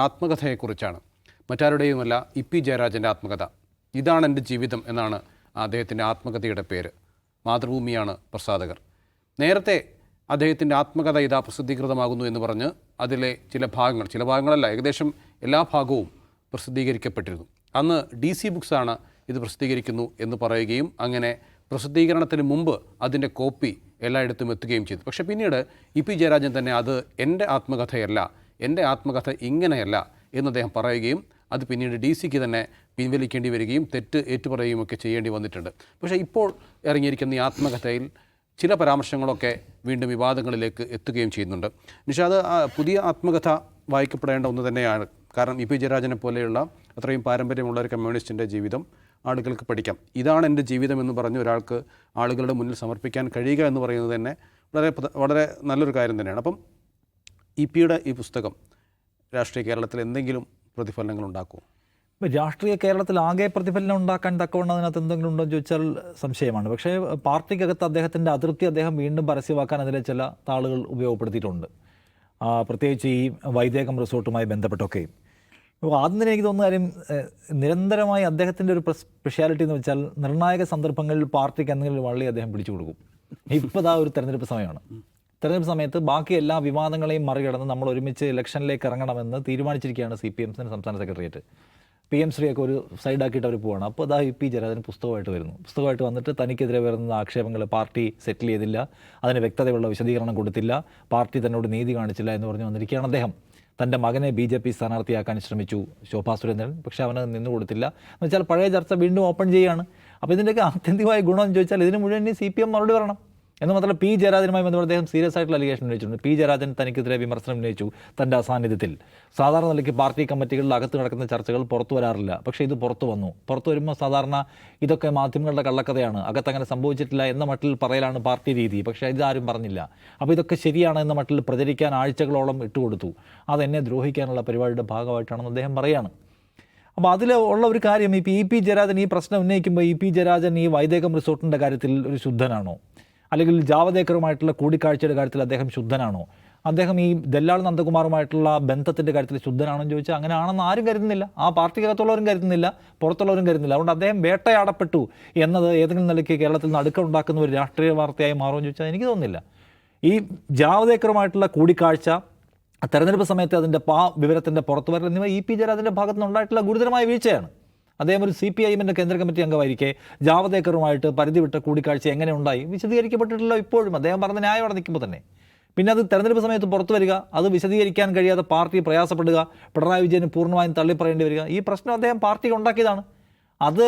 ആത്മകഥയെക്കുറിച്ചാണ്. മറ്റാരുടെയുമല്ല E P ജയരാജന്റെ ആത്മകഥ. ഇതാണ് എന്റെ ജീവിതം എന്നാണ് അദ്ദേഹത്തിന്റെ ആത്മകഥയുടെ പേര്. മാതൃഭൂമിയാണ് പ്രസാധകർ. നേരത്തെ അദ്ദേഹത്തിന്റെ ആത്മകഥ ഇതാ പ്രസിദ്ധീകൃതമാകുന്നു എന്ന് പറഞ്ഞ് അതിലെ ചില ഭാഗങ്ങൾ ചില ഭാഗങ്ങളല്ല ഏകദേശം എല്ലാ ഭാഗവും പ്രസിദ്ധീകരിക്കപ്പെട്ടിരുന്നു. അന്ന് ഡി സി ബുക്സാണ് ഇത് പ്രസിദ്ധീകരിക്കുന്നു എന്ന് പറയുകയും അങ്ങനെ പ്രസിദ്ധീകരണത്തിന് മുമ്പ് അതിന്റെ കോപ്പി എല്ലായിടത്തും എത്തുകയും ചെയ്തു. പക്ഷേ പിന്നീട് ഇ പി ജയരാജൻ തന്നെ അത് എന്റെ ആത്മകഥയല്ല എന്റെ ആത്മകഥ ഇങ്ങനെയല്ല എന്ന് അദ്ദേഹം പറയുകയും അത് പിന്നീട് ഡി സിക്ക് തന്നെ പിൻവലിക്കേണ്ടി വരികയും തെറ്റ് ഏറ്റുപറയുകയും ഒക്കെ ചെയ്യേണ്ടി വന്നിട്ടുണ്ട്. പക്ഷേ ഇപ്പോൾ ഇറങ്ങിയിരിക്കുന്ന ഈ ആത്മകഥയിൽ ചില പരാമർശങ്ങളൊക്കെ വീണ്ടും വിവാദങ്ങളിലേക്ക് എത്തുകയും ചെയ്യുന്നുണ്ട്. നിഷാദ് പുതിയ ആത്മകഥ വായിക്കപ്പെടേണ്ട ഒന്ന് തന്നെയാണ്. കാരണം ഇ പി ജയരാജനെ പോലെയുള്ള അത്രയും പാരമ്പര്യമുള്ള ഒരു കമ്മ്യൂണിസ്റ്റിന്റെ ജീവിതം ആളുകൾക്ക് പഠിക്കാം. ഇതാണ് എന്റെ ജീവിതം എന്ന് പറഞ്ഞ് ഒരാൾക്ക് ആളുകളുടെ മുന്നിൽ സമർപ്പിക്കാൻ കഴിയുക എന്ന് പറയുന്നത് തന്നെ വളരെ വളരെ നല്ലൊരു കാര്യം തന്നെയാണ്. അപ്പം ഇ പിയുടെ ഈ പുസ്തകം രാഷ്ട്രീയ കേരളത്തിൽ എന്തെങ്കിലും പ്രതിഫലനങ്ങൾ ഉണ്ടാക്കുമോ? ഇപ്പോൾ രാഷ്ട്രീയ കേരളത്തിൽ ആകെ പ്രതിഫലനം ഉണ്ടാക്കാൻ തക്കവണ്ണം അതിനകത്ത് എന്തെങ്കിലും ഉണ്ടോ എന്ന് ചോദിച്ചാൽ സംശയമാണ്. പക്ഷേ പാർട്ടിക്കകത്ത് അദ്ദേഹത്തിന്റെ അതൃപ്തി അദ്ദേഹം വീണ്ടും പരസ്യമാക്കാൻ അതിലെ ചില താളുകൾ ഉപയോഗപ്പെടുത്തിയിട്ടുണ്ട്. ആ, പ്രത്യേകിച്ച് ഈ വൈദേകം റിസോർട്ടുമായി ബന്ധപ്പെട്ടൊക്കെയും. അപ്പോൾ ആദ്യം തന്നെ എനിക്ക് തോന്നുന്ന കാര്യം നിരന്തരമായി അദ്ദേഹത്തിന്റെ ഒരു സ്പെഷ്യാലിറ്റി എന്ന് വെച്ചാൽ നിർണായക സന്ദർഭങ്ങളിൽ പാർട്ടിക്ക് എന്തെങ്കിലും വള്ളി അദ്ദേഹം പിടിച്ചു കൊടുക്കും. ഇപ്പോൾ ഇതാ ഒരു തെരഞ്ഞെടുപ്പ് സമയമാണ്. തെരഞ്ഞെടുപ്പ് സമയത്ത് ബാക്കി എല്ലാ വിവാദങ്ങളെയും മറികടന്ന് നമ്മൾ ഒരുമിച്ച് ഇലക്ഷനിലേക്ക് ഇറങ്ങണമെന്ന് തീരുമാനിച്ചിരിക്കുകയാണ് സി പി എംസിന്റെ സംസ്ഥാന സെക്രട്ടേറിയറ്റ്. പി എം ശ്രീയൊക്കെ ഒരു സൈഡാക്കിയിട്ട് അവർ പോവാണ്. അപ്പോൾ അതാ പി ജയരാജൻ പുസ്തകമായിട്ട് വരുന്നു. പുസ്തകമായിട്ട് വന്നിട്ട് തനിക്കെതിരെ വരുന്ന ആക്ഷേപങ്ങൾ പാർട്ടി സെറ്റിൽ ചെയ്തില്ല. അതിന് വ്യക്തതയുള്ള വിശദീകരണം കൊടുത്തില്ല. പാർട്ടി തന്നോട് നീതി കാണിച്ചില്ല എന്ന് പറഞ്ഞു വന്നിരിക്കുകയാണ് അദ്ദേഹം. തന്റെ മകനെ ബി ജെ പി സ്ഥാനാർത്ഥിയാക്കാൻ ശ്രമിച്ചു ശോഭാ സുരേന്ദ്രൻ. പക്ഷേ അവന് നിന്നു കൊടുത്തില്ല. എന്ന് വെച്ചാൽ പഴയ ചർച്ച വീണ്ടും ഓപ്പൺ ചെയ്യുകയാണ് അപ്പോൾ ഇതിന്റെയൊക്കെ ആത്യന്തികമായ ഗുണം ചോദിച്ചാൽ ഇതിന് മുഴുവൻ സി പി എം മറുപടി പറയണം. എന്ന് മാത്രമല്ല പി ജയരാജനുമായി ബന്ധപ്പെട്ട് അദ്ദേഹം സീരിയസ് ആയിട്ടുള്ള അലിഗേഷൻ ഉന്നയിച്ചിട്ടുണ്ട്. പി ജയരാജൻ തനിക്കെതിരെ വിമർശനം ഉന്നയിച്ചു തന്റെ അസാന്നിധ്യത്തിൽ. സാധാരണ നിലയ്ക്ക് പാർട്ടി കമ്മിറ്റികളിൽ അകത്ത് നടക്കുന്ന ചർച്ചകൾ പുറത്തു വരാറില്ല. പക്ഷേ ഇത് പുറത്തു വന്നു. പുറത്തു വരുമ്പോൾ സാധാരണ ഇതൊക്കെ മാധ്യമങ്ങളുടെ കള്ളക്കഥയാണ്. അകത്ത് അങ്ങനെ സംഭവിച്ചിട്ടില്ല എന്ന മട്ടിൽ പറയലാണ് പാർട്ടി രീതി. പക്ഷേ ഇതാരും പറഞ്ഞില്ല. അപ്പോൾ ഇതൊക്കെ ശരിയാണ് എന്ന മട്ടിൽ പ്രചരിക്കാൻ ആഴ്ചകളോളം ഇട്ടുകൊടുത്തു അതെന്നെ ദ്രോഹിക്കാനുള്ള പരിപാടിയുടെ ഭാഗമായിട്ടാണെന്ന് അദ്ദേഹം പറയുകയാണ് അപ്പോൾ അതിൽ ഉള്ള ഒരു കാര്യം ഇപ്പോൾ ഇ പി ജയരാജൻ ഈ പ്രശ്നം ഉന്നയിക്കുമ്പോൾ ഇ പി ജയരാജൻ ഈ വൈദേകം റിസോർട്ടിന്റെ കാര്യത്തിൽ ഒരു ശുദ്ധനാണോ? അല്ലെങ്കിൽ ജാവദേക്കറുമായിട്ടുള്ള കൂടിക്കാഴ്ചയുടെ കാര്യത്തിൽ അദ്ദേഹം ശുദ്ധനാണോ? അദ്ദേഹം ഈ ദല്ലാൾ നന്ദകുമാറുമായിട്ടുള്ള ബന്ധത്തിന്റെ കാര്യത്തിൽ ശുദ്ധനാണോ എന്ന് ചോദിച്ചാൽ അങ്ങനെ ആണെന്ന് ആരും കരുതുന്നില്ല. ആ പാർട്ടിക്കകത്തുള്ളവരും കരുതുന്നില്ല പുറത്തുള്ളവരും കരുതുന്നില്ല. അതുകൊണ്ട് അദ്ദേഹം വേട്ടയാടപ്പെട്ടു എന്നത് ഏതെങ്കിലും നിലയ്ക്ക് കേരളത്തിൽ നിന്ന് ഒരു രാഷ്ട്രീയ വാർത്തയായി മാറുമെന്ന് ചോദിച്ചാൽ എനിക്ക് തോന്നുന്നില്ല. ഈ ജാവദേക്കറുമായിട്ടുള്ള കൂടിക്കാഴ്ച തെരഞ്ഞെടുപ്പ് സമയത്ത് അതിന്റെ പാ വിവരത്തിന്റെ പുറത്തു വരൽ എന്നിവ ഇ പി ഭാഗത്തുനിന്ന് ഉണ്ടായിട്ടുള്ള ഗുരുതരമായ വീഴ്ചയാണ്. അദ്ദേഹം ഒരു സി പി ഐ എമ്മിന്റെ കേന്ദ്ര കമ്മിറ്റി അംഗമായിരിക്കെ ജാവദേക്കറുമായിട്ട് പരിധി വിട്ട കൂടിക്കാഴ്ച എങ്ങനെ ഉണ്ടായി വിശദീകരിക്കപ്പെട്ടിട്ടില്ല ഇപ്പോഴും. അദ്ദേഹം പറഞ്ഞ ന്യായം അവിടെ നിൽക്കുമ്പോൾ തന്നെ. പിന്നെ അത് തെരഞ്ഞെടുപ്പ് സമയത്ത് പുറത്തു വരിക അത് വിശദീകരിക്കാൻ കഴിയാതെ പാർട്ടി പ്രയാസപ്പെടുക പിണറായി വിജയന് പൂർണമായും തള്ളിപ്പറയേണ്ടി വരിക ഈ പ്രശ്നം അദ്ദേഹം പാർട്ടിക്ക് ഉണ്ടാക്കിയതാണ്. അത്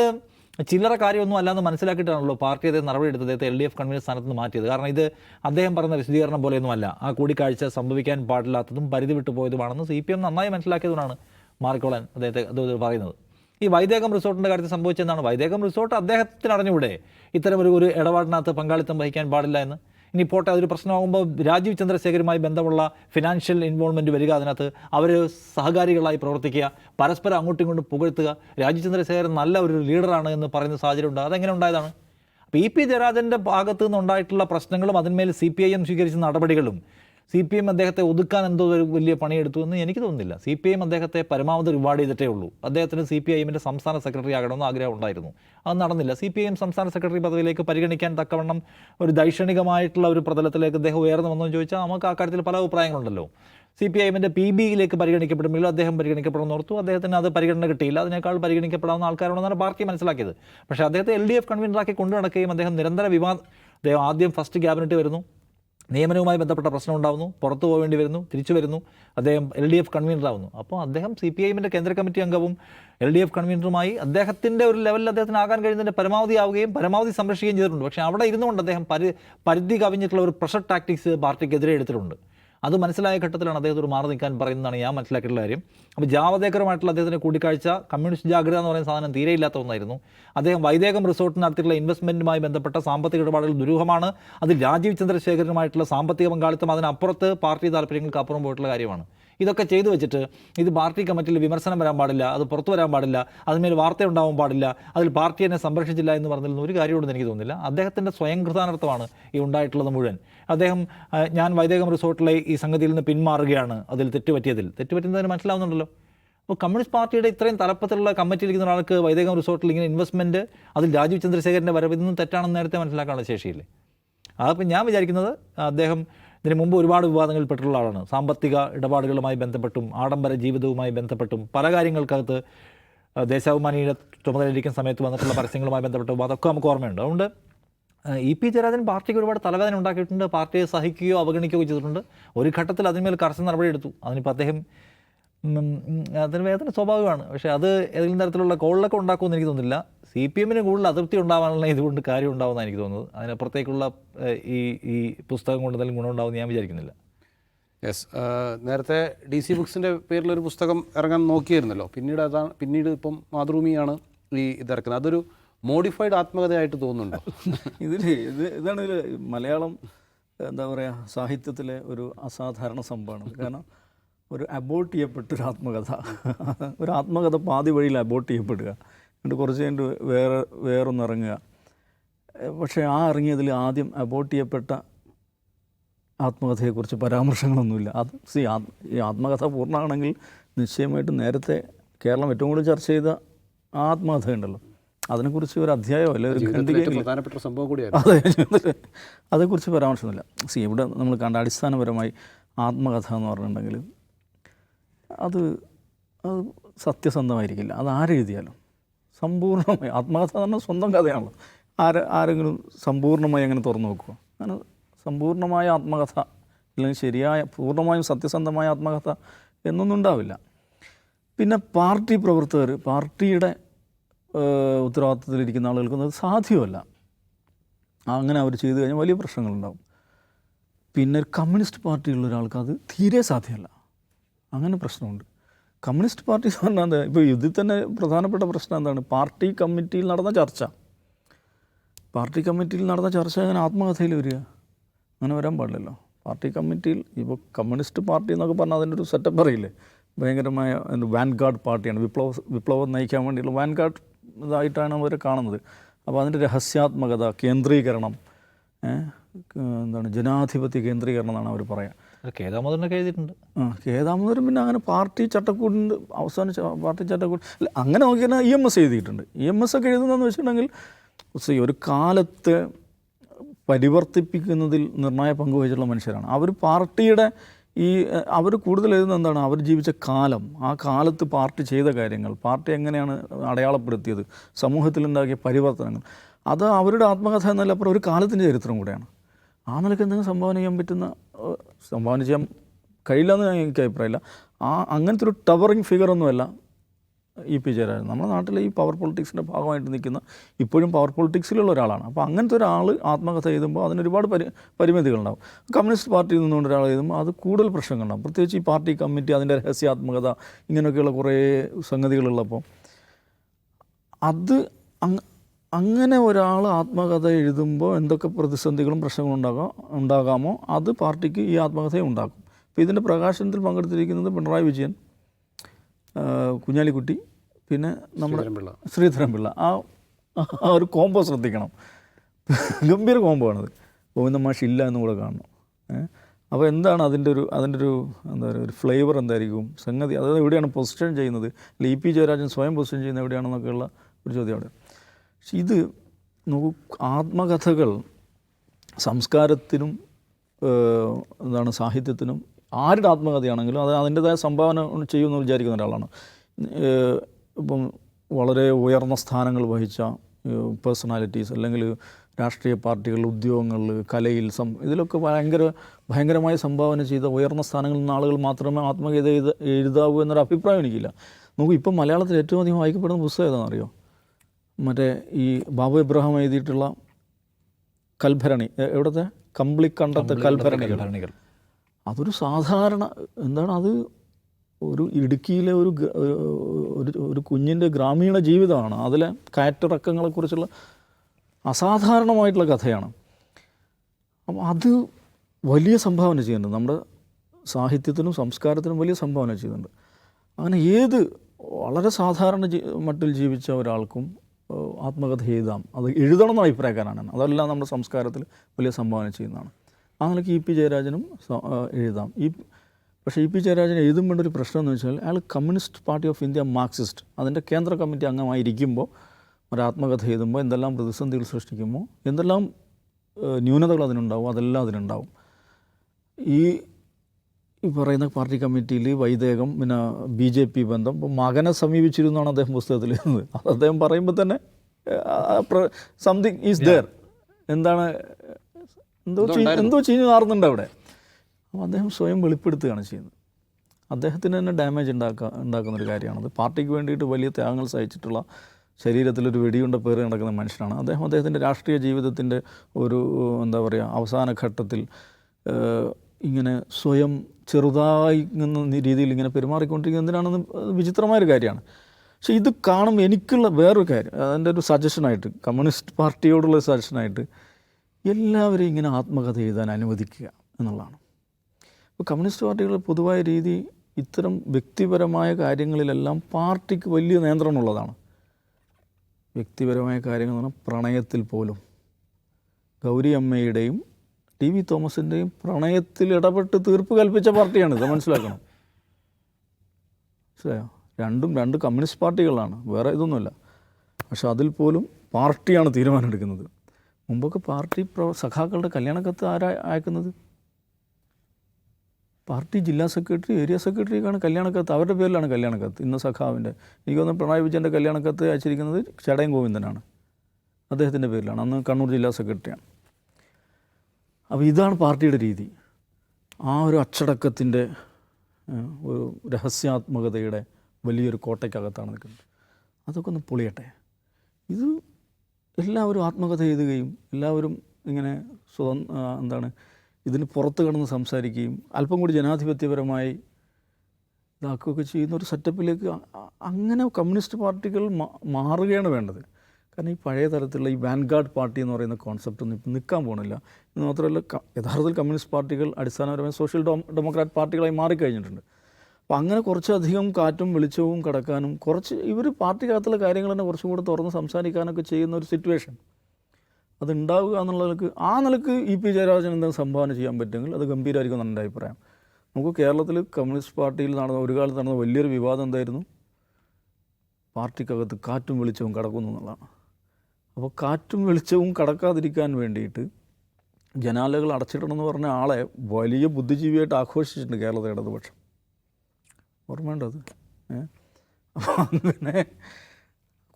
ചില്ലറ കാര്യമൊന്നും അല്ലാന്ന് മനസ്സിലാക്കിയിട്ടാണല്ലോ പാർട്ടി അദ്ദേഹം നടപടിയെടുത്ത് അദ്ദേഹത്തെ എൽ ഡി എഫ് കൺവീനർ സ്ഥാനത്ത് നിന്ന് മാറ്റിയത്. കാരണം ഇത് അദ്ദേഹം പറഞ്ഞ വിശദീകരണം പോലെയൊന്നുമല്ല. ആ കൂടിക്കാഴ്ച സംഭവിക്കാൻ പാടില്ലാത്തതും പരിധി വിട്ടു പോയതുമാണെന്ന് സി പി എം നന്നായി മനസ്സിലാക്കിയതുകൊണ്ടാണ് മാറിക്കോളാൻ അദ്ദേഹത്തെ അത് പറയുന്നത്. ഈ വൈദേകം റിസോർട്ടിന്റെ കാര്യത്തിൽ സംഭവിച്ചെന്നാണ് വൈദേകം റിസോർട്ട് അദ്ദേഹത്തിന് അറിഞ്ഞുകൂടെ ഇത്തരം ഒരു ഒരു ഇടപാടിനകത്ത് പങ്കാളിത്തം വഹിക്കാൻ പാടില്ല എന്ന്? ഇനി പോട്ടെ അതൊരു പ്രശ്നമാകുമ്പോൾ രാജീവ് ചന്ദ്രശേഖരുമായി ബന്ധമുള്ള ഫിനാൻഷ്യൽ ഇൻവോൾവ്മെന്റ് വരിക അതിനകത്ത് അവർ സഹകാരികളായി പ്രവർത്തിക്കുക പരസ്പരം അങ്ങോട്ടും ഇങ്ങോട്ടും പുകഴ്ത്തുക. രാജീവ് ചന്ദ്രശേഖരൻ നല്ല ഒരു ലീഡറാണ് എന്ന് പറയുന്ന സാഹചര്യം ഉണ്ട് അതെങ്ങനെ ഉണ്ടായതാണ്? അപ്പോൾ ഇ പി ജയരാജന്റെ ഭാഗത്തു നിന്നുണ്ടായിട്ടുള്ള പ്രശ്നങ്ങളും അതിന്മേൽ സി പി ഐ എം സ്വീകരിച്ച നടപടികളും സി പി എം അദ്ദേഹത്തെ ഒതുക്കാൻ എന്തോ ഒരു വലിയ പണിയെടുത്തു എന്ന് എനിക്ക് തോന്നുന്നില്ല. സി പി എം അദ്ദേഹത്തെ പരമാവധി റിവാർഡ് ചെയ്തിട്ടേ ഉള്ളൂ. അദ്ദേഹത്തിന് സി പി ഐ എമ്മിന്റെ സംസ്ഥാന സെക്രട്ടറി ആകണമെന്ന് ആഗ്രഹം ഉണ്ടായിരുന്നു. അത് നടന്നില്ല. സി പി ഐ എം സംസ്ഥാന സെക്രട്ടറി പദവിയിലേക്ക് പരിഗണിക്കാൻ തക്കവണ്ണം ഒരു ദൈക്ഷണികമായിട്ടുള്ള ഒരു പ്രതലത്തിലേക്ക് അദ്ദേഹം ഉയർന്നു വന്നു ചോദിച്ചാൽ നമുക്ക് ആ കാര്യത്തിൽ പല അഭിപ്രായങ്ങളുണ്ടല്ലോ. സി പി ഐ എമ്മിന്റെ പി ബിയിലേക്ക് പരിഗണിക്കപ്പെടുമെങ്കിലും അദ്ദേഹം പരിഗണിക്കപ്പെടുമെന്ന് ഓർത്തു. അദ്ദേഹത്തിന് അത് പരിഗണന കിട്ടിയില്ല. അതിനേക്കാൾ പരിഗണിക്കപ്പെടാവുന്ന ആൾക്കാരാണെന്നാണ് പാർട്ടി മനസ്സിലാക്കിയത്. പക്ഷേ അദ്ദേഹത്തെ എൽ ഡി എഫ് കൺവീനറാക്കി കൊണ്ടു നടക്കുകയും അദ്ദേഹം നിരന്തര വിവാദം അദ്ദേഹം ആദ്യം ഫസ്റ്റ് ക്യാബിനറ്റ് വരുന്നു. നിയമനവുമായി ബന്ധപ്പെട്ട പ്രശ്നം ഉണ്ടാവുന്നു പുറത്തു പോകേണ്ടി വരുന്നു തിരിച്ചു വരുന്നു. അദ്ദേഹം എൽ ഡി എഫ് കൺവീനറാവുന്നു. അപ്പോൾ അദ്ദേഹം സി പി ഐ കേന്ദ്ര കമ്മിറ്റി അംഗവും എൽ ഡി എഫ് കൺവീനറുമായി അദ്ദേഹത്തിന്റെ ഒരു ലെവലിൽ അദ്ദേഹത്തിന് ആകാൻ കഴിയുന്നതിന്റെ പരമാവധി ആവുകയും പരമാവധി സംരക്ഷിക്കുകയും ചെയ്തിട്ടുണ്ട്. പക്ഷേ അവിടെ ഇരുന്നുകൊണ്ട് അദ്ദേഹം പരി പരിധി കവിഞ്ഞിട്ടുള്ള ഒരു പ്രഷർ ടാക്ടിക്സ് പാർട്ടിക്കെതിരെ എടുത്തിട്ടുണ്ട്. അത് മനസ്സിലായ ഘട്ടത്തിലാണ് അദ്ദേഹത്തോട് മാറി നിൽക്കാൻ പറയുന്നതാണ് ഞാൻ മനസ്സിലാക്കിയിട്ടുള്ള കാര്യം. അപ്പോൾ ജാവദേക്കറുമായിട്ടുള്ള അദ്ദേഹത്തിന്റെ കൂടിക്കാഴ്ച കമ്മ്യൂണിസ്റ്റ് ജാഗ്രത എന്ന് പറയുന്ന സാധനം തീരെ ഇല്ലാത്ത ഒന്നായിരുന്നു. അദ്ദേഹം വൈദേകം റിസോർട്ടിന് നടത്തിയിട്ടുള്ള ഇൻവെസ്റ്റ്മെന്റുമായി ബന്ധപ്പെട്ട സാമ്പത്തിക ഇടപാടുകൾ ദുരൂഹമാണ്. അത് രാജീവ് ചന്ദ്രശേഖരനുമായിട്ടുള്ള സാമ്പത്തിക പങ്കാളിത്തം അതിനപ്പുറത്ത് പാർട്ടി താല്പര്യങ്ങൾക്ക് അപ്പുറം പോയിട്ടുള്ള കാര്യമാണ്. ഇതൊക്കെ ചെയ്തു വെച്ചിട്ട് ഇത് പാർട്ടി കമ്മിറ്റിയിൽ വിമർശനം വരാൻ പാടില്ല അത് പുറത്തു വരാൻ പാടില്ല അതിന്മേൽ വാർത്ത ഉണ്ടാവാൻ പാടില്ല അതിൽ പാർട്ടി എന്നെ സംരക്ഷിച്ചില്ല എന്ന് പറഞ്ഞിരുന്ന ഒരു കാര്യമുണ്ടെന്ന് എനിക്ക് തോന്നുന്നില്ല. അദ്ദേഹത്തിന്റെ സ്വയം കൃതാനർത്ഥമാണ് ഈ ഉണ്ടായിട്ടുള്ളത് മുഴുവൻ. അദ്ദേഹം ഞാൻ വൈദേകം റിസോർട്ടിലെ ഈ സംഗതിയിൽ നിന്ന് പിന്മാറുകയാണ് അതിൽ തെറ്റുപറ്റിയതിൽ. തെറ്റുപറ്റുന്നതിന് മനസ്സിലാവുന്നുണ്ടല്ലോ. അപ്പോൾ കമ്മ്യൂണിസ്റ്റ് പാർട്ടിയുടെ ഇത്രയും തലപ്പത്തിലുള്ള കമ്മിറ്റിയിലിരിക്കുന്ന ഒരാൾക്ക് വൈദേകം റിസോർട്ടിൽ ഇങ്ങനെ ഇൻവെസ്റ്റ്മെന്റ് അതിൽ രാജീവ് ചന്ദ്രശേഖരന്റെ വരവ് ഇതൊന്നും തെറ്റാണെന്ന് നേരത്തെ മനസ്സിലാക്കാനുള്ള ശേഷിയില്ലേ? അതപ്പോൾ ഞാൻ വിചാരിക്കുന്നത് അദ്ദേഹം ഇതിന് മുമ്പ് ഒരുപാട് വിവാദങ്ങളിൽ പെട്ടിട്ടുള്ള ആളാണ്. സാമ്പത്തിക ഇടപാടുകളുമായി ബന്ധപ്പെട്ടും ആഡംബര ജീവിതവുമായി ബന്ധപ്പെട്ടും പല കാര്യങ്ങൾക്കകത്ത് ദേശാഭിമാനിയുടെ ചുമതലയിരിക്കുന്ന സമയത്ത് വന്നിട്ടുള്ള പരസ്യങ്ങളുമായി ബന്ധപ്പെട്ടും അതൊക്കെ നമുക്ക് ഓർമ്മയുണ്ട്. അതുകൊണ്ട് ഇ പി ജയരാജൻ പാർട്ടിക്ക് ഒരുപാട് തലവേദന ഉണ്ടാക്കിയിട്ടുണ്ട്. പാർട്ടിയെ സഹിക്കുകയോ അവഗണിക്കുകയോ ചെയ്തിട്ടുണ്ട്. ഒരു ഘട്ടത്തിൽ അതിന്മേൽ കർശന നടപടി എടുത്തു. അതിനിപ്പോൾ അദ്ദേഹം അതിന് വേദന സ്വാഭാവികമാണ്. പക്ഷേ അത് ഏതെങ്കിലും തരത്തിലുള്ള കോളിലൊക്കെ ഉണ്ടാക്കുമെന്ന് എനിക്ക് തോന്നുന്നില്ല. സി പി എമ്മിന് കൂടുതൽ അതൃപ്തി ഉണ്ടാവാനുള്ള ഇതുകൊണ്ട് കാര്യം ഉണ്ടാവുമെന്നാണ് എനിക്ക് തോന്നുന്നത്. അതിനപ്പുറത്തേക്കുള്ള ഈ ഈ പുസ്തകം കൊണ്ട് എന്തെങ്കിലും ഗുണമുണ്ടാവുമെന്ന് ഞാൻ വിചാരിക്കുന്നില്ല. യെസ് നേരത്തെ ഡി സി ബുക്സിന്റെ പേരിലൊരു പുസ്തകം ഇറങ്ങാൻ നോക്കിയിരുന്നല്ലോ. പിന്നീട് അതാണ് പിന്നീട് ഇപ്പം മാതൃഭൂമിയാണ് ഈ ഇതിറക്കുന്നത് അതൊരു മോഡിഫൈഡ് ആത്മകഥയായിട്ട് തോന്നുന്നുണ്ട്? ഇതിൽ ഇത് ഇതാണ് മലയാളം എന്താ പറയുക സാഹിത്യത്തിലെ ഒരു അസാധാരണ സംഭവമാണ്. കാരണം ഒരു അബോട്ട് ചെയ്യപ്പെട്ടൊരു ആത്മകഥ. ഒരു ആത്മകഥ പാതി വഴിയിൽ അബോട്ട് ചെയ്യപ്പെടുക. എന്നിട്ട് കുറച്ച് കഴിഞ്ഞിട്ട് വേറെ വേറൊന്ന് ഇറങ്ങുക. പക്ഷേ ആ ഇറങ്ങിയതിൽ ആദ്യം അബോട്ട് ചെയ്യപ്പെട്ട ആത്മകഥയെക്കുറിച്ച് പരാമർശങ്ങളൊന്നുമില്ല. അത് സി ഈ ആത്മകഥ പൂർണമാണെങ്കിൽ നിശ്ചയമായിട്ടും നേരത്തെ കേരളം ഏറ്റവും കൂടുതൽ ചർച്ച ചെയ്ത ആത്മകഥയുണ്ടല്ലോ. അതിനെക്കുറിച്ച് ഒരു അധ്യായമോ അല്ലെ? ഒരു പ്രധാനപ്പെട്ട സംഭവം കൂടിയായിരുന്നു. അതെ അതേക്കുറിച്ച് പരാമർശമൊന്നുമില്ല. സി ഇവിടെ നമ്മൾ കണ്ട അടിസ്ഥാനപരമായി ആത്മകഥ എന്ന് പറഞ്ഞിട്ടുണ്ടെങ്കിൽ അത് അത് സത്യസന്ധമായിരിക്കില്ല. അത് ആരെഴുതിയാലും സമ്പൂർണമായി ആത്മകഥ എന്ന് പറഞ്ഞാൽ സ്വന്തം കഥയാണല്ലോ. ആരെ ആരെങ്കിലും സമ്പൂർണമായി അങ്ങനെ തുറന്നു നോക്കുക അങ്ങനെ സമ്പൂർണമായ ആത്മകഥ അല്ലെങ്കിൽ ശരിയായ പൂർണമായും സത്യസന്ധമായ ആത്മകഥ എന്നൊന്നും ഉണ്ടാവില്ല. പിന്നെ പാർട്ടി പ്രവർത്തകർ പാർട്ടിയുടെ ഉത്തരവാദിത്തത്തിലിരിക്കുന്ന ആളുകൾക്കൊന്നും അത് സാധ്യമല്ല. അങ്ങനെ അവർ ചെയ്തു കഴിഞ്ഞാൽ വലിയ പ്രശ്നങ്ങളുണ്ടാവും. പിന്നെ ഒരു കമ്മ്യൂണിസ്റ്റ് പാർട്ടിയുള്ള ഒരാൾക്ക് അത് തീരെ സാധ്യമല്ല. അങ്ങനെ പ്രശ്നമുണ്ട്. കമ്മ്യൂണിസ്റ്റ് പാർട്ടി എന്ന് പറഞ്ഞാൽ എന്താ ഇപ്പോൾ ഇതിൽ തന്നെ പ്രധാനപ്പെട്ട പ്രശ്നം എന്താണ്? പാർട്ടി കമ്മിറ്റിയിൽ നടന്ന ചർച്ച. പാർട്ടി കമ്മിറ്റിയിൽ നടന്ന ചർച്ച അങ്ങനെ ആത്മകഥയിൽ വരിക? അങ്ങനെ വരാൻ പാടില്ലല്ലോ. പാർട്ടി കമ്മിറ്റിയിൽ ഇപ്പോൾ കമ്മ്യൂണിസ്റ്റ് പാർട്ടി എന്നൊക്കെ പറഞ്ഞാൽ അതിന്റെ ഒരു സെറ്റപ്പ് അറിയില്ലേ? ഭയങ്കരമായ വാൻഗാർഡ് പാർട്ടിയാണ്. വിപ്ലവ വിപ്ലവം നയിക്കാൻ വേണ്ടിയുള്ള വാൻഗാർഡ് ഇതായിട്ടാണ് അവരെ കാണുന്നത്. അപ്പോൾ അതിന്റെ രഹസ്യാത്മകത കേന്ദ്രീകരണം എന്താണ് ജനാധിപത്യ കേന്ദ്രീകരണം എന്നാണ് അവർ പറയുക അത് കേദാമോദരനൊക്കെ എഴുതിയിട്ടുണ്ട്. ആ കേദാമോദരൻ പിന്നെ അങ്ങനെ പാർട്ടി ചട്ടക്കൂടിന്റെ അവസാന പാർട്ടി ചട്ടക്കൂട് അല്ല അങ്ങനെ നോക്കിയാൽ ഇ എം എസ് എഴുതിയിട്ടുണ്ട്. ഇ എം എസ് ഒക്കെ എഴുതുന്നതെന്ന് വെച്ചിട്ടുണ്ടെങ്കിൽ ഒരു കാലത്ത് പരിവർത്തിപ്പിക്കുന്നതിൽ നിർണായ പങ്ക് വഹിച്ചിട്ടുള്ള മനുഷ്യരാണ്. അവർ പാർട്ടിയുടെ ഈ അവർ കൂടുതൽ എഴുതുന്നത് എന്താണ്? അവർ ജീവിച്ച കാലം ആ കാലത്ത് പാർട്ടി ചെയ്ത കാര്യങ്ങൾ പാർട്ടി എങ്ങനെയാണ് അടയാളപ്പെടുത്തിയത് സമൂഹത്തിലുണ്ടാക്കിയ പരിവർത്തനങ്ങൾ അത് അവരുടെ ആത്മകഥ എന്നല്ല അപ്പുറം ഒരു കാലത്തിന്റെ ചരിത്രം കൂടെയാണ്. ആ നിലയ്ക്ക് എന്തെങ്കിലും സംഭാവന ചെയ്യാൻ പറ്റുന്ന സംഭാവന ചെയ്യാൻ കഴിയില്ല എന്ന് എനിക്ക് അഭിപ്രായമില്ല. ആ അങ്ങനത്തെ ഒരു ടവറിങ് ഫിഗർ ഒന്നുമല്ല. E P Jayarajan. നമ്മുടെ നാട്ടിലെ ഈ പവർ പൊളിറ്റിക്സിന്റെ ഭാഗമായിട്ട് നിൽക്കുന്ന ഇപ്പോഴും പവർ പൊളിറ്റിക്സിലുള്ള ഒരാളാണ്. അപ്പോൾ അങ്ങനത്തെ ഒരാൾ ആത്മകഥ എഴുതുമ്പോൾ അതിനൊരുപാട് പരി പരിമിതികളുണ്ടാവും. കമ്മ്യൂണിസ്റ്റ് പാർട്ടിയിൽ നിന്നുകൊണ്ട് ഒരാൾ എഴുതുമ്പോൾ അത് കൂടുതൽ പ്രശ്നങ്ങളുണ്ടാവും. പ്രത്യേകിച്ച് ഈ പാർട്ടി കമ്മിറ്റി അതിന്റെ രഹസ്യാത്മകത ഇങ്ങനെയൊക്കെയുള്ള കുറേ സംഗതികളുള്ളപ്പോൾ അത് അങ്ങനെ ഒരാൾ ആത്മകഥ എഴുതുമ്പോൾ എന്തൊക്കെ പ്രതിസന്ധികളും പ്രശ്നങ്ങളും ഉണ്ടാകാം ഉണ്ടാകാമോ അത് പാർട്ടിക്ക് ഈ ആത്മകഥയും ഉണ്ടാക്കും. അപ്പോൾ ഇതിന്റെ പ്രകാശനത്തിൽ പങ്കെടുത്തിരിക്കുന്നത് പിണറായി വിജയൻ. കുഞ്ഞാലിക്കുട്ടി പിന്നെ നമ്മുടെ ശ്രീധരൻപിള്ള. ശ്രീധരൻപിള്ള. ആ ആ ഒരു കോംബോ ശ്രദ്ധിക്കണം. ഗംഭീര കോംബോ ആണത്. ഗോവിന്ദ മാഷ് ഇല്ല എന്നും കൂടെ കാണണം. അപ്പോൾ എന്താണ് അതിന്റെ ഒരു അതിന്റെ ഒരു എന്താ പറയുക ഒരു ഫ്ലേവർ എന്തായിരിക്കും? സംഗതി അതായത് എവിടെയാണ് പൊസിഷൻ ചെയ്യുന്നത്? അല്ലെ ഇ പി ജയരാജൻ സ്വയം പൊസിഷൻ ചെയ്യുന്നത് എവിടെയാണെന്നൊക്കെയുള്ള ഒരു ചോദ്യം അവിടെ. പക്ഷെ ഇത് നോക്കൂ ആത്മകഥകൾ സംസ്കാരത്തിനും എന്താണ് സാഹിത്യത്തിനും ആരുടെ ആത്മകഥയാണെങ്കിലും അത് അതിന്റെതായ സംഭാവന ചെയ്യുമെന്ന് വിചാരിക്കുന്ന ഒരാളാണ്. ഇപ്പം വളരെ ഉയർന്ന സ്ഥാനങ്ങൾ വഹിച്ച പേഴ്സണാലിറ്റീസ് അല്ലെങ്കിൽ രാഷ്ട്രീയ പാർട്ടികൾ ഉദ്യോഗങ്ങളിൽ കലയിൽ സം ഇതിലൊക്കെ ഭയങ്കര ഭയങ്കരമായി സംഭാവന ചെയ്ത ഉയർന്ന സ്ഥാനങ്ങളിൽ നിന്ന് ആളുകൾ മാത്രമേ ആത്മകഥ എഴുത എഴുതാവൂ എന്നൊരു അഭിപ്രായം എനിക്കില്ല. നമുക്ക് ഇപ്പം മലയാളത്തിൽ ഏറ്റവും അധികം വായിക്കപ്പെടുന്ന പുസ്തകം ഏതാണെന്നറിയോ മറ്റേ ഈ ബാബു ഇബ്രാഹിം എഴുതിയിട്ടുള്ള കൽഭരണി. എവിടുത്തെ എവിടുത്തെ? കമ്പിളിക്കണ്ടത്തെ കൽഭരണികൾ. ഭരണികൾ അതൊരു സാധാരണ എന്താണ് അത് ഒരു ഇടുക്കിയിലെ ഒരു ഒരു കുഞ്ഞിന്റെ ഗ്രാമീണ ജീവിതമാണ്. അതിലെ കയറ്റിറക്കങ്ങളെക്കുറിച്ചുള്ള അസാധാരണമായിട്ടുള്ള കഥയാണ്. അപ്പം അത് വലിയ സംഭാവന ചെയ്യുന്നുണ്ട്. നമ്മുടെ സാഹിത്യത്തിനും സംസ്കാരത്തിനും വലിയ സംഭാവന ചെയ്യുന്നുണ്ട്. അങ്ങനെ ഏത് വളരെ സാധാരണ മട്ടിൽ ജീവിച്ച ഒരാൾക്കും ആത്മകഥ എഴുതാം. അത് എഴുതണം എന്ന അഭിപ്രായക്കാരാണ് അതെല്ലാം നമ്മുടെ സംസ്കാരത്തിൽ വലിയ സംഭാവന ചെയ്യുന്നതാണ്. ആ നിലയ്ക്ക് ഇ പി ജയരാജനും എഴുതാം. ഈ പക്ഷേ ഇ പി ജയരാജൻ എഴുതുമ്പോൾ ഒരു പ്രശ്നം എന്ന് വെച്ചാൽ അയാൾ communist party of India Marxist അതിന്റെ കേന്ദ്ര കമ്മിറ്റി അംഗമായിരിക്കുമ്പോൾ ഒരു ആത്മകഥ എഴുതുമ്പോൾ എന്തെല്ലാം പ്രതിസന്ധികൾ സൃഷ്ടിക്കുമ്പോൾ എന്തെല്ലാം ന്യൂനതകൾ അതിനുണ്ടാവും അതെല്ലാം അതിനുണ്ടാവും. ഈ ഈ പറയുന്ന പാർട്ടി കമ്മിറ്റിയിൽ വൈദേകം പിന്നെ ബി ജെ പി ബന്ധം ഇപ്പോൾ മകനെ സമീപിച്ചിരുന്നാണ് അദ്ദേഹം പുസ്തകത്തിൽ എഴുതുന്നത്. അത് അദ്ദേഹം പറയുമ്പോൾ തന്നെ സംതിങ് ഈസ് ദർ. എന്താണ് എന്തോ എന്തോ ചീഞ്ഞ് നാറുന്നുണ്ട് അവിടെ. അപ്പോൾ അദ്ദേഹം സ്വയം വെളിപ്പെടുത്തുകയാണ് ചെയ്യുന്നത്. അദ്ദേഹത്തിന് തന്നെ ഡാമേജ് ഉണ്ടാക്കുക ഉണ്ടാക്കുന്ന ഒരു കാര്യമാണത്. പാർട്ടിക്ക് വേണ്ടിയിട്ട് വലിയ ത്യാഗങ്ങൾ സഹിച്ചിട്ടുള്ള ശരീരത്തിലൊരു വെടിയുണ്ട പേര് നടക്കുന്ന മനുഷ്യനാണ്. അദ്ദേഹം അദ്ദേഹത്തിന്റെ രാഷ്ട്രീയ ജീവിതത്തിന്റെ ഒരു എന്താ പറയുക അവസാന ഘട്ടത്തിൽ ഇങ്ങനെ സ്വയം ചെറുതായി എന്ന രീതിയിൽ ഇങ്ങനെ പെരുമാറിക്കൊണ്ടിരിക്കുന്നത് എന്തിനാണെന്ന് വിചിത്രമായൊരു കാര്യമാണ്. പക്ഷേ ഇത് കാണുമ്പോൾ എനിക്കുള്ള വേറൊരു കാര്യം അതിന്റെ ഒരു സജഷനായിട്ട് കമ്മ്യൂണിസ്റ്റ് പാർട്ടിയോടുള്ള സജഷനായിട്ട് എല്ലാവരെയും ഇങ്ങനെ ആത്മകഥ എഴുതാൻ അനുവദിക്കുക എന്നുള്ളതാണ്. ഇപ്പോൾ കമ്മ്യൂണിസ്റ്റ് പാർട്ടികളുടെ പൊതുവായ രീതി ഇത്തരം വ്യക്തിപരമായ കാര്യങ്ങളിലെല്ലാം പാർട്ടിക്ക് വലിയ നിയന്ത്രണമുള്ളതാണ്. വ്യക്തിപരമായ കാര്യങ്ങൾ എന്ന് പറഞ്ഞാൽ പ്രണയത്തിൽ പോലും. ഗൗരി അമ്മയുടെയും ടി വി തോമസിന്റെയും പ്രണയത്തിൽ ഇടപെട്ട് തീർപ്പ് കൽപ്പിച്ച പാർട്ടിയാണ്. ഇത് മനസ്സിലാക്കണം. മനസ്സിലായോ? രണ്ടും രണ്ട് കമ്മ്യൂണിസ്റ്റ് പാർട്ടികളാണ്. വേറെ ഇതൊന്നുമില്ല. പക്ഷെ അതിൽ പോലും പാർട്ടിയാണ് തീരുമാനം എടുക്കുന്നത് മുമ്പൊക്കെ പാർട്ടി പ്രവ സഖാക്കളുടെ കല്യാണക്കത്ത് ആരാ അയക്കുന്നത്? പാർട്ടി ജില്ലാ സെക്രട്ടറി ഏരിയ സെക്രട്ടറിക്കാണ് കല്യാണക്കത്ത് അവരുടെ പേരിലാണ് കല്യാണക്കത്ത്. ഇന്ന് സഖാവിന്റെ എനിക്ക് തോന്നുന്നു പിണറായി വിജയന്റെ കല്യാണക്കത്ത് അയച്ചിരിക്കുന്നത് ചടയം ഗോവിന്ദനാണ്. അദ്ദേഹത്തിന്റെ പേരിലാണ്. അന്ന് കണ്ണൂർ ജില്ലാ സെക്രട്ടറിയാണ്. അപ്പോൾ ഇതാണ് പാർട്ടിയുടെ രീതി. ആ ഒരു അച്ചടക്കത്തിന്റെ ഒരു രഹസ്യാത്മകതയുടെ വലിയൊരു കോട്ടയ്ക്കകത്താണ് നിൽക്കുന്നത്. അതൊക്കെ ഒന്ന് പൊളിയട്ടെ. ഇത് എല്ലാവരും ആത്മകഥ എഴുതുകയും എല്ലാവരും ഇങ്ങനെ എന്താണ് ഇതിന് പുറത്ത് കിടന്ന് സംസാരിക്കുകയും അല്പം കൂടി ജനാധിപത്യപരമായി ഇതാക്കുകയൊക്കെ ചെയ്യുന്ന ഒരു സെറ്റപ്പിലേക്ക് അങ്ങനെ കമ്മ്യൂണിസ്റ്റ് പാർട്ടികൾ മാറുകയാണ് വേണ്ടത്. കാരണം ഈ പഴയ തരത്തിലുള്ള ഈ വാൻഗാർഡ് പാർട്ടി എന്ന് പറയുന്ന കോൺസെപ്റ്റ് ഒന്നും ഇപ്പം നിൽക്കാൻ പോകണില്ല എന്ന് മാത്രമല്ല യഥാർത്ഥത്തിൽ കമ്മ്യൂണിസ്റ്റ് പാർട്ടികൾ അടിസ്ഥാനപരമായി സോഷ്യൽ ഡെമോക്രാറ്റ് പാർട്ടികളായി മാറിക്കഴിഞ്ഞിട്ടുണ്ട്. അപ്പോൾ അങ്ങനെ കുറച്ചധികം കാറ്റും വെളിച്ചവും കടക്കാനും കുറച്ച് ഇവർ പാർട്ടിക്കകത്തുള്ള കാര്യങ്ങൾ തന്നെ കുറച്ചും കൂടെ തുറന്ന് സംസാരിക്കാനൊക്കെ ചെയ്യുന്ന ഒരു സിറ്റുവേഷൻ അത് ഉണ്ടാവുക എന്നുള്ള നിലയ്ക്ക് ആ നിലയ്ക്ക് ഇ പി ജയരാജൻ എന്തെങ്കിലും സംഭാവന ചെയ്യാൻ പറ്റുമെങ്കിൽ അത് ഗംഭീരമായിരിക്കും എന്നാണ് അഭിപ്രായം. നമുക്ക് കേരളത്തിൽ കമ്മ്യൂണിസ്റ്റ് പാർട്ടിയിൽ നടന്ന ഒരു കാലത്ത് നടന്ന വലിയൊരു വിവാദം എന്തായിരുന്നു? പാർട്ടിക്കകത്ത് കാറ്റും വെളിച്ചവും കടക്കുന്നു എന്നുള്ളതാണ്. അപ്പോൾ കാറ്റും വെളിച്ചവും കടക്കാതിരിക്കാൻ വേണ്ടിയിട്ട് ജനാലകൾ അടച്ചിടണമെന്ന് പറഞ്ഞ ആളെ വലിയ ബുദ്ധിജീവിയായിട്ട് ആഘോഷിച്ചിട്ടുണ്ട് കേരളത്തിലെ ഇടതുപക്ഷം. ഓർമ്മയുണ്ടത്? ഏ? അപ്പോൾ അങ്ങനെ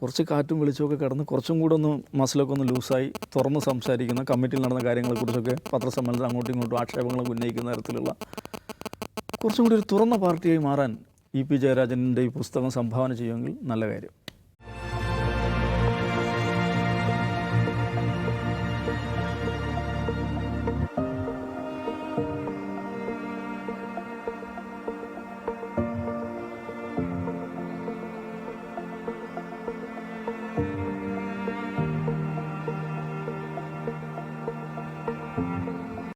കുറച്ച് കാറ്റും വെളിച്ചമൊക്കെ കടന്ന് കുറച്ചും കൂടെ ഒന്ന് മസിലൊക്കെ ഒന്ന് ലൂസായി തുറന്ന് സംസാരിക്കുന്ന കമ്മിറ്റിയിൽ നടന്ന കാര്യങ്ങളെക്കുറിച്ചൊക്കെ പത്രസമ്മേളനത്തിൽ അങ്ങോട്ടും ഇങ്ങോട്ടും ആക്ഷേപങ്ങളൊക്കെ ഉന്നയിക്കുന്ന തരത്തിലുള്ള കുറച്ചും കൂടി ഒരു തുറന്ന പാർട്ടിയായി മാറാൻ ഇ പി ജയരാജന്റെ ഈ പുസ്തകം സംഭാവന ചെയ്യുമെങ്കിൽ നല്ല കാര്യം.